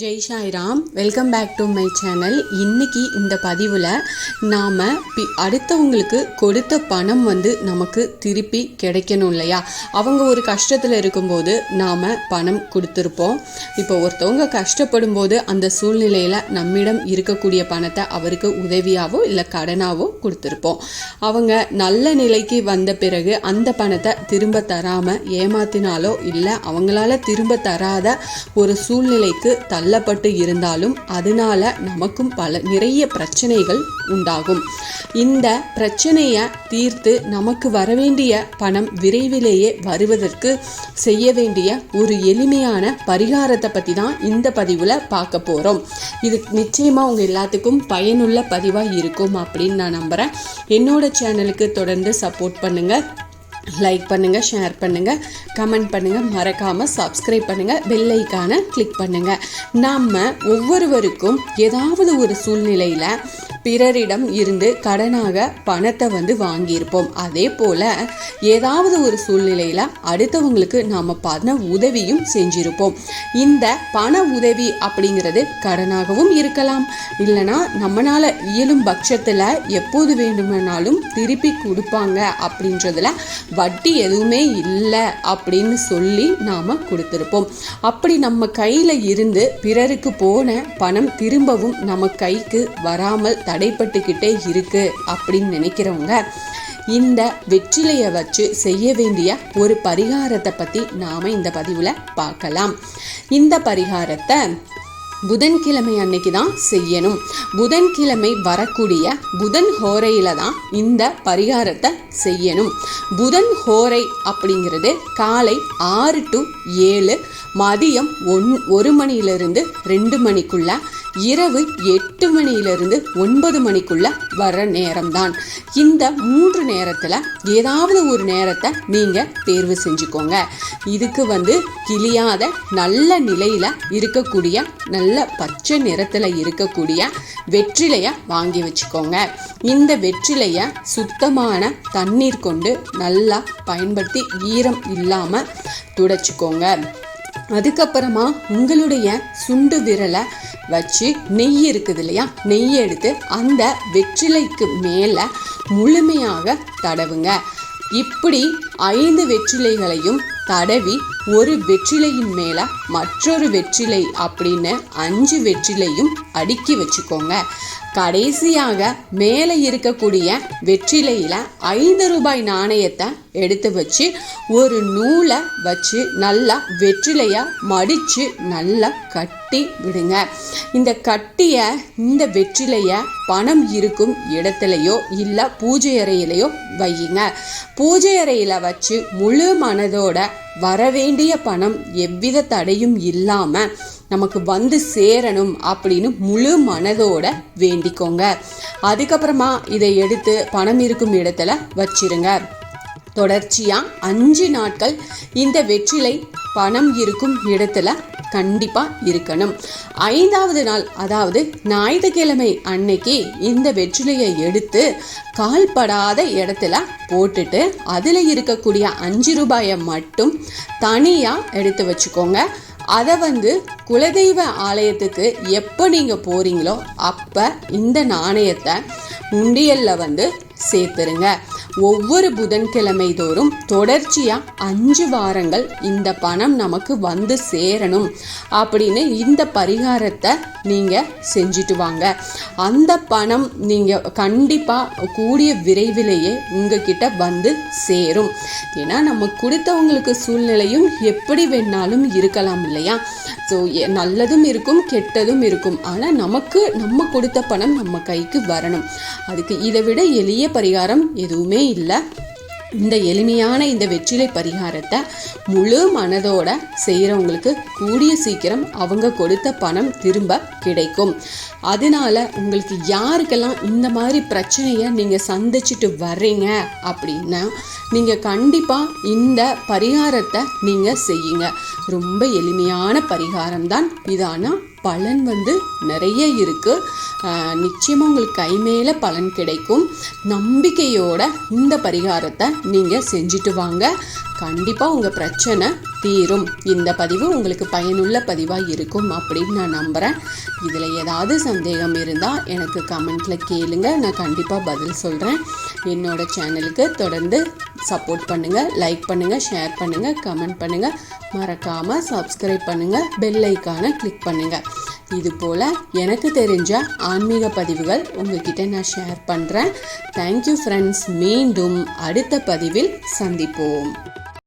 Jai Sairam welcome back to my channel இன்னைக்கு இந்த பதிவில் நாம் பி அடுத்தவங்களுக்கு கொடுத்த பணம் வந்து நமக்கு திருப்பி கிடைக்கணும் இல்லையா? அவங்க ஒரு கஷ்டத்தில் இருக்கும்போது நாம் பணம் கொடுத்துருப்போம். இப்போ ஒருத்தவங்க கஷ்டப்படும் போது அந்த சூழ்நிலையில் நம்மிடம் இருக்கக்கூடிய பணத்தை அவருக்கு உதவியாகவோ இல்லை கடனாகவோ கொடுத்துருப்போம். அவங்க நல்ல நிலைக்கு வந்த பிறகு அந்த பணத்தை திரும்ப தராமல் ஏமாத்தினாலோ இல்லை அவங்களால திரும்ப தராத ஒரு சூழ்நிலைக்கு தள்ளப்பட்டு இருந்தாலும் அதனால நமக்கும் பல நிறைய பிரச்சனைகள் உண்டாகும். இந்த பிரச்சனையை தீர்த்து நமக்கு வரவேண்டிய பணம் விரைவிலேயே வருவதற்கு செய்ய வேண்டிய ஒரு எளிமையான பரிகாரத்தை பற்றி தான் இந்த பதிவில் பார்க்க போகிறோம் இது நிச்சயமாக உங்கள் எல்லாத்துக்கும் பயனுள்ள பதிவாக இருக்கும் அப்படின்னு நான் நம்புகிறேன் என்னோட சேனலுக்கு தொடர்ந்து சப்போர்ட் பண்ணுங்கள் லைக் பண்ணுங்க ஷேர் பண்ணுங்க கமெண்ட் பண்ணுங்க மறக்காம சப்ஸ்கிரைப் பண்ணுங்க பெல் ஐக்கானை கிளிக் பண்ணுங்க. நம்ம ஒவ்வொருவருக்கும் ஏதாவது ஒரு சூழ்நிலையில பிறரிடம் இருந்து கடனாக பணத்தை வந்து வாங்கியிருப்போம். அதே போல ஏதாவது ஒரு சூழ்நிலையில அடுத்தவங்களுக்கு நாம பண உதவியும் செஞ்சிருப்போம். இந்த பண உதவி அப்படிங்கிறது கடனாகவும் இருக்கலாம். இல்லைன்னா நம்மளால இயலும் பட்சத்தில் எப்போது வேண்டுமானாலும் திருப்பி கொடுப்பாங்க அப்படின்றதுல வட்டி எதுவுமே இல்லை அப்படின்னு சொல்லி நாம் கொடுத்துருப்போம். அப்படி நம்ம கையில் இருந்து பிறருக்கு போன பணம் திரும்பவும் நம்ம கைக்கு வராமல் தடைப்பட்டுக்கிட்டே இருக்கு அப்படின்னு நினைக்கிறவங்க இந்த வெற்றிலையை வச்சு செய்ய வேண்டிய ஒரு பரிகாரத்தை பற்றி நாம் இந்த பதிவில் பார்க்கலாம். இந்த பரிகாரத்தை புதன்கிழமை அன்னைக்கு தான் செய்யணும். புதன்கிழமை வரக்கூடிய புதன் ஹோரையில தான் இந்த பரிகாரத்தை செய்யணும். புதன் ஹோரை அப்படிங்கிறது காலை ஆறு டு ஏழு மதியம் ஒன் ஒரு மணியிலிருந்து ரெண்டு மணிக்குள்ள இரவு எட்டு மணியிலிருந்து ஒன்பது மணிக்குள்ள வர நேரம்தான். இந்த மூன்று நேரத்தில் ஏதாவது ஒரு நேரத்தை நீங்கள் தேர்வு செஞ்சுக்கோங்க. இதுக்கு வந்து கிளியாத நல்ல நிலையில் இருக்கக்கூடிய நல்ல பச்சை நிறத்தில் இருக்கக்கூடிய வெற்றிலையை வாங்கி வச்சுக்கோங்க. இந்த வெற்றிலையை சுத்தமான தண்ணீர் கொண்டு நல்லா பயன்படுத்தி ஈரம் இல்லாமல் துடைச்சிக்கோங்க. அதுக்கப்புறமா உங்களுடைய சுண்டு விரலை வச்சு நெய் இருக்குது இல்லையா? நெய் எடுத்து அந்த வெற்றிலைக்கு மேலே முழுமையாக தடவுங்க. இப்படி ஐந்து வெற்றிலைகளையும் தடவி ஒரு வெற்றிலையின் மேல மற்றொரு வெற்றிலை அப்படின்னு அஞ்சு வெற்றிலையும் அடுக்கி வச்சுக்கோங்க. கடைசியாக மேலே இருக்கக்கூடிய வெற்றிலையில் ஐந்து ரூபாய் நாணயத்தை எடுத்து வச்சு ஒரு நூலை வச்சு நல்லா வெற்றிலையாக மடித்து நல்லா கட்டி விடுங்க. இந்த கட்டிய இந்த வெற்றிலையை பணம் இருக்கும் இடத்துலையோ இல்லை பூஜை அறையிலையோ வையுங்க. பூஜை அறையில் வச்சு முழு மனதோட வரவேண்டிய பணம் எவ்வித தடையும் இல்லாமல் நமக்கு வந்து சேரணும் அப்படின்னு முழு மனதோட வேண்டிக்கோங்க. அதுக்கப்புறமா இதை எடுத்து பணம் இருக்கும் இடத்துல வச்சிருங்க. தொடர்ச்சியாக அஞ்சு நாட்கள் இந்த வெற்றிலை பணம் இருக்கும் இடத்துல கண்டிப்பாக இருக்கணும். ஐந்தாவது நாள் அதாவது ஞாயிற்றுக்கிழமை அன்னைக்கு இந்த வெற்றிலையை எடுத்து கால்படாத இடத்துல போட்டுட்டு அதில் இருக்கக்கூடிய அஞ்சு ரூபாயை மட்டும் தனியாக எடுத்து வச்சுக்கோங்க. அதை வந்து குலதெய்வ ஆலயத்துக்கு எப்போ நீங்கள் போகிறீங்களோ அப்போ இந்த நாணயத்தை உண்டியலில் வந்து சேர்த்துருங்க. ஒவ்வொரு புதன்கிழமை தோறும் தொடர்ச்சியாக அஞ்சு வாரங்கள் இந்த பணம் நமக்கு வந்து சேரணும். அப்படின்னு இந்த பரிகாரத்தை நீங்கள் செஞ்சுட்டு வாங்க. அந்த பணம் நீங்கள் கண்டிப்பாக கூடிய விரைவிலேயே உங்ககிட்ட வந்து சேரும். ஏன்னா நம்ம கொடுத்தவங்களுக்கு சூழ்நிலையும் எப்படி வேணாலும் இருக்கலாம் இல்லையா? ஸோ நல்லதும் இருக்கும் கெட்டதும் இருக்கும். ஆனால் நமக்கு நம்ம கொடுத்த பணம் நம்ம கைக்கு வரணும். அதுக்கு இதை விட எளிய பரிகாரம் எதுவுமே இல்லை. இந்த எளிமையான இந்த வெற்றிலை பரிகாரத்தை முழு மனதோட செய்கிறவங்களுக்கு கூடிய சீக்கிரம் அவங்க கொடுத்த பணம் திரும்ப கிடைக்கும். அதனால உங்களுக்கு யாருக்கெல்லாம் இந்த மாதிரி பிரச்சனையை நீங்கள் சந்திச்சுட்டு வர்றீங்க அப்படின்னா நீங்கள் கண்டிப்பாக இந்த பரிகாரத்தை நீங்கள் செய்யுங்க. ரொம்ப எளிமையான பரிகாரம் தான் இதானா? பலன் வந்து நிறைய இருக்குது நிச்சயமாக உங்களுக்கு கை மேலே பலன் கிடைக்கும். நம்பிக்கையோட இந்த பரிகாரத்தை நீங்கள் செஞ்சுட்டு வாங்க. கண்டிப்பாக உங்கள் பிரச்சனை தீரும். இந்த பதிவு உங்களுக்கு பயனுள்ள பதிவாக இருக்கும் அப்படின்னு நான் நம்புகிறேன் இதில் ஏதாவது சந்தேகம் இருந்தால் எனக்கு கமெண்ட்டில் கேளுங்க. நான் கண்டிப்பாக பதில் சொல்கிறேன் என்னோடய சேனலுக்கு தொடர்ந்து சப்போர்ட் பண்ணுங்கள் லைக் பண்ணுங்கள் ஷேர் பண்ணுங்கள் கமெண்ட் பண்ணுங்கள் மறக்காமல் சப்ஸ்கிரைப் பண்ணுங்கள் பெல் ஐக்கானை கிளிக் பண்ணுங்கள் இது போல் எனக்கு தெரிஞ்ச ஆன்மீக பதிவுகள் உங்ககிட்ட நான் ஷேர் பண்ணுறேன் தேங்க்யூ ஃப்ரெண்ட்ஸ் மீண்டும் அடுத்த பதிவில் சந்திப்போம்.